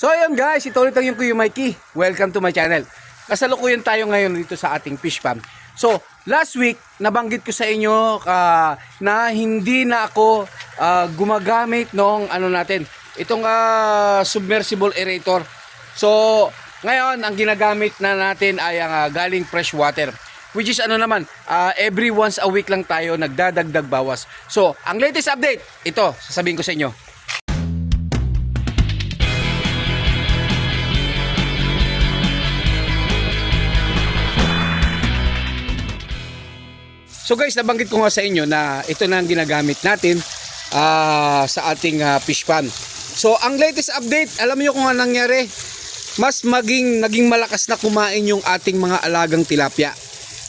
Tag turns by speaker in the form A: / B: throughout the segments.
A: So ayun guys, ito ulit ang yung Kuya Mikey. Welcome to my channel. Kasalukuyan tayo ngayon dito sa ating fish farm. So, last week, nabanggit ko sa inyo ah, na hindi na ako ah, gumagamit nung ano natin, itong ah, submersible aerator. So, ngayon, ang ginagamit na natin ay ang ah, galing fresh water. Which is ano naman, ah, every once a week lang tayo nagdadagdag bawas. So, ang latest update, ito, sasabihin ko sa inyo. So guys, nabanggit ko nga sa inyo na ito na ang ginagamit natin ah, sa ating ah, fish pan. So ang latest update, alam niyo kung ano nangyari? Mas maging naging malakas na kumain yung ating mga alagang tilapia.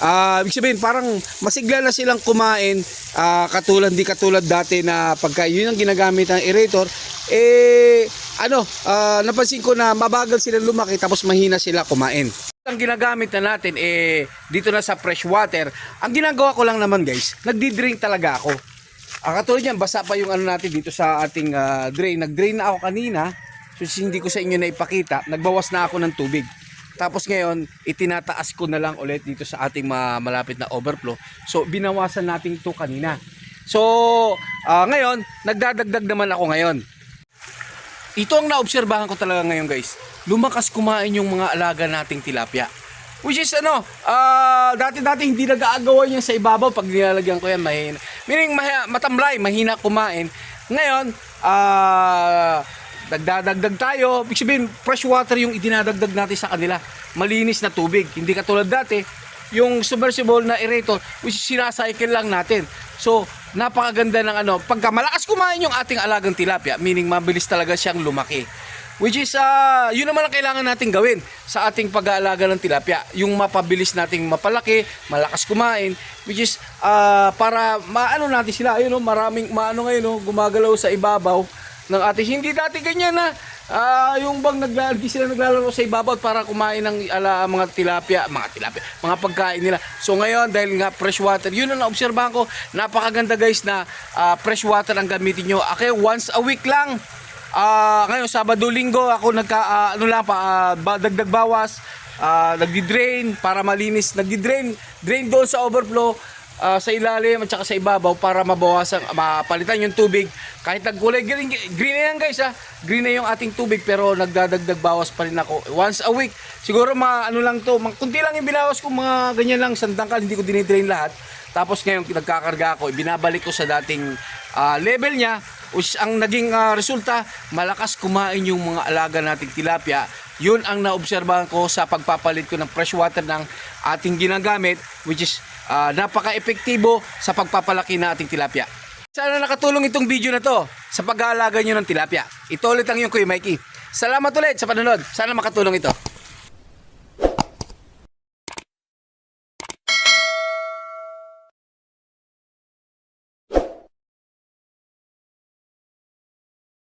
A: Ah, ibig sabihin parang masigla na silang kumain ah, katulad di katulad dati na pagka yun ang ginagamit ng aerator eh ano ah, napansin ko na mabagal sila lumaki tapos mahina sila kumain ang ginagamit na natin eh dito na sa fresh water ang ginagawa ko lang naman guys nagdi-drain talaga ako ah, katulad yan basa pa yung ano natin dito sa ating ah, drain nag-drain na ako kanina so hindi ko sa inyo na ipakita nagbawas na ako ng tubig tapos ngayon, itinataas ko na lang ulit dito sa ating ma- malapit na overflow. So, binawasan natin ito kanina. So, ah, ngayon, nagdadagdag naman ako ngayon. Ito ang naobserbahan ko talaga ngayon guys. Lumakas kumain yung mga alaga nating tilapia. Which is ano, ah, dati-dati hindi nag-aagawan yan sa ibabaw pag nilalagyan ko yan mahina. Meaning mahi- matamlay, mahina kumain. Ngayon, ah, nagdadagdag tayo. Ibig sabihin, fresh water yung idinadagdag natin sa kanila. Malinis na tubig. Hindi katulad dati, yung submersible na aerator, which is sinacycle lang natin. So, napakaganda ng ano, pagka malakas kumain yung ating alagang tilapia, meaning mabilis talaga siyang lumaki. Which is, ah, yun naman ang kailangan natin gawin sa ating pag-aalaga ng tilapia. Yung mapabilis nating mapalaki, malakas kumain, which is, ah, para maano natin sila, ayun oh, maraming, maano ngayon oh, gumagalaw sa ibabaw ng ating, hindi dati ganyan na, ah, yung bang nagla, hindi sila naglalaro sa ibabaw para kumain ng ala, mga tilapia, mga tilapia, mga pagkain nila. So ngayon, dahil nga fresh water, yun ang naobserbahan ko, napakaganda guys na ah, fresh water ang gamitin nyo. Okay, once a week lang, Ah, ngayon Sabado Linggo ako nagka ah, ano lang pa ba- dagdag bawas, ah, nagdi-drain para malinis, nagdi-drain, drain doon sa overflow ah, sa ilalim at saka sa ibabaw para mabawasan mapalitan yung tubig. Kahit nagkulay green, green na yan guys ha. Green na yung ating tubig pero nagdadagdag bawas pa rin ako once a week. Siguro mga ano lang to, mga, kunti lang yung binawas ko mga ganyan lang sandangkal, hindi ko dinidrain lahat. Tapos ngayon nagkakarga ako, ibinabalik ko sa dating ah, level niya which ang naging ah, resulta, malakas kumain yung mga alaga nating tilapia. Yun ang naobserbahan ko sa pagpapalit ko ng fresh water ng ating ginagamit which is ah, napaka-epektibo sa pagpapalaki ng ating tilapia. Sana nakatulong itong video na to sa pag-aalaga nyo ng tilapia. Ito ulit ang yung Kuya Mikey. Salamat ulit sa panonood. Sana makatulong ito.